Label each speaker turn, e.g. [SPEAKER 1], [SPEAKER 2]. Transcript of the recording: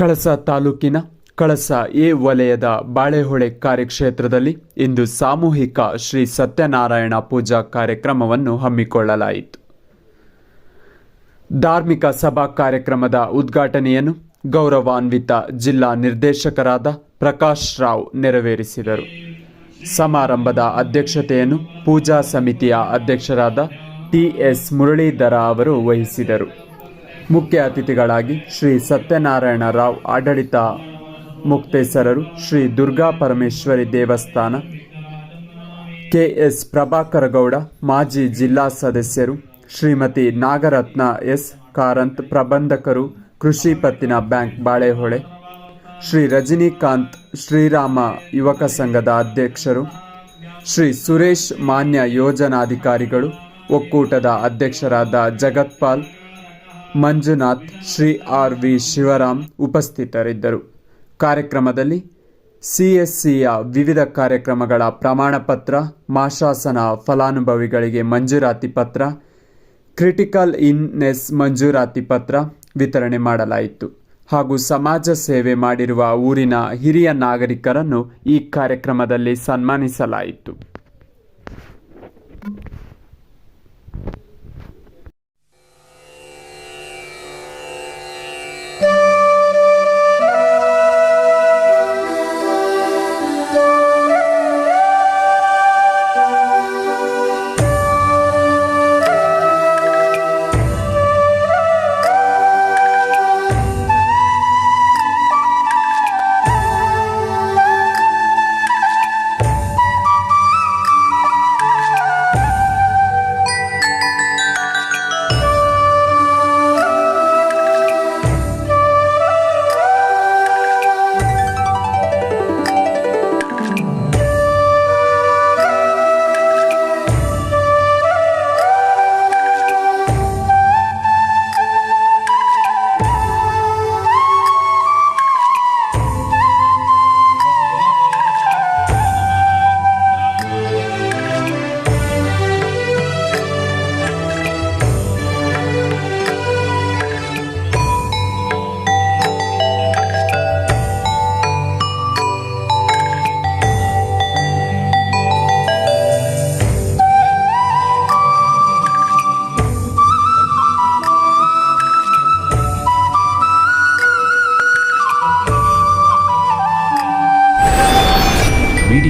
[SPEAKER 1] ಕಳಸ ತಾಲೂಕಿನ ಕಳಸ ಎ ವಲಯದ ಬಾಳೆಹೊಳೆ ಕಾರ್ಯಕ್ಷೇತ್ರದಲ್ಲಿ ಇಂದು ಸಾಮೂಹಿಕ ಶ್ರೀ ಸತ್ಯನಾರಾಯಣ ಪೂಜಾ ಕಾರ್ಯಕ್ರಮವನ್ನು ಹಮ್ಮಿಕೊಳ್ಳಲಾಯಿತು. ಧಾರ್ಮಿಕ ಸಭಾ ಕಾರ್ಯಕ್ರಮದ ಉದ್ಘಾಟನೆಯನ್ನು ಗೌರವಾನ್ವಿತ ಜಿಲ್ಲಾ ನಿರ್ದೇಶಕರಾದ ಪ್ರಕಾಶ್ ರಾವ್ ನೆರವೇರಿಸಿದರು. ಸಮಾರಂಭದ ಅಧ್ಯಕ್ಷತೆಯನ್ನು ಪೂಜಾ ಸಮಿತಿಯ ಅಧ್ಯಕ್ಷರಾದ ಟಿ ಎಸ್ ಮುರಳೀಧರ ಅವರು ವಹಿಸಿದರು. ಮುಖ್ಯ ಅತಿಥಿಗಳಾಗಿ ಶ್ರೀ ಸತ್ಯನಾರಾಯಣ ರಾವ್ ಆಡಳಿತ ಮುಕ್ತೇಸರರು, ಶ್ರೀ ದುರ್ಗಾ ಪರಮೇಶ್ವರಿ ದೇವಸ್ಥಾನ, ಕೆಎಸ್ ಪ್ರಭಾಕರ ಗೌಡ, ಮಾಜಿ ಜಿಲ್ಲಾ ಸದಸ್ಯರು, ಶ್ರೀಮತಿ ನಾಗರತ್ನ ಎಸ್ ಕಾರಂತ್ ಪ್ರಬಂಧಕರು, ಕೃಷಿ ಪತ್ತಿನ ಬ್ಯಾಂಕ್ ಬಾಳೆಹೊಳೆ, ಶ್ರೀ ರಜನಿಕಾಂತ್ ಶ್ರೀರಾಮ ಯುವಕ ಸಂಘದ ಅಧ್ಯಕ್ಷರು, ಶ್ರೀ ಸುರೇಶ್ ಮಾನ್ಯ ಯೋಜನಾಧಿಕಾರಿಗಳು, ಒಕ್ಕೂಟದ ಅಧ್ಯಕ್ಷರಾದ ಜಗತ್ಪಾಲ್ ಮಂಜುನಾಥ್, ಶ್ರೀ ಆರ್ ವಿ ಶಿವರಾಮ್ ಉಪಸ್ಥಿತರಿದ್ದರು. ಕಾರ್ಯಕ್ರಮದಲ್ಲಿ ಸಿಎಸ್ಸಿಯ ವಿವಿಧ ಕಾರ್ಯಕ್ರಮಗಳ ಪ್ರಮಾಣ ಪತ್ರ ಮಾಶಾಸನ ಫಲಾನುಭವಿಗಳಿಗೆ ಮಂಜೂರಾತಿ ಪತ್ರ, ಕ್ರಿಟಿಕಲ್ ಇನ್ನೆಸ್ ಮಂಜೂರಾತಿ ಪತ್ರ ವಿತರಣೆ ಮಾಡಲಾಯಿತು. ಹಾಗೂ ಸಮಾಜ ಸೇವೆ ಮಾಡಿರುವ ಊರಿನ ಹಿರಿಯ ನಾಗರಿಕರನ್ನು ಈ ಕಾರ್ಯಕ್ರಮದಲ್ಲಿ ಸನ್ಮಾನಿಸಲಾಯಿತು.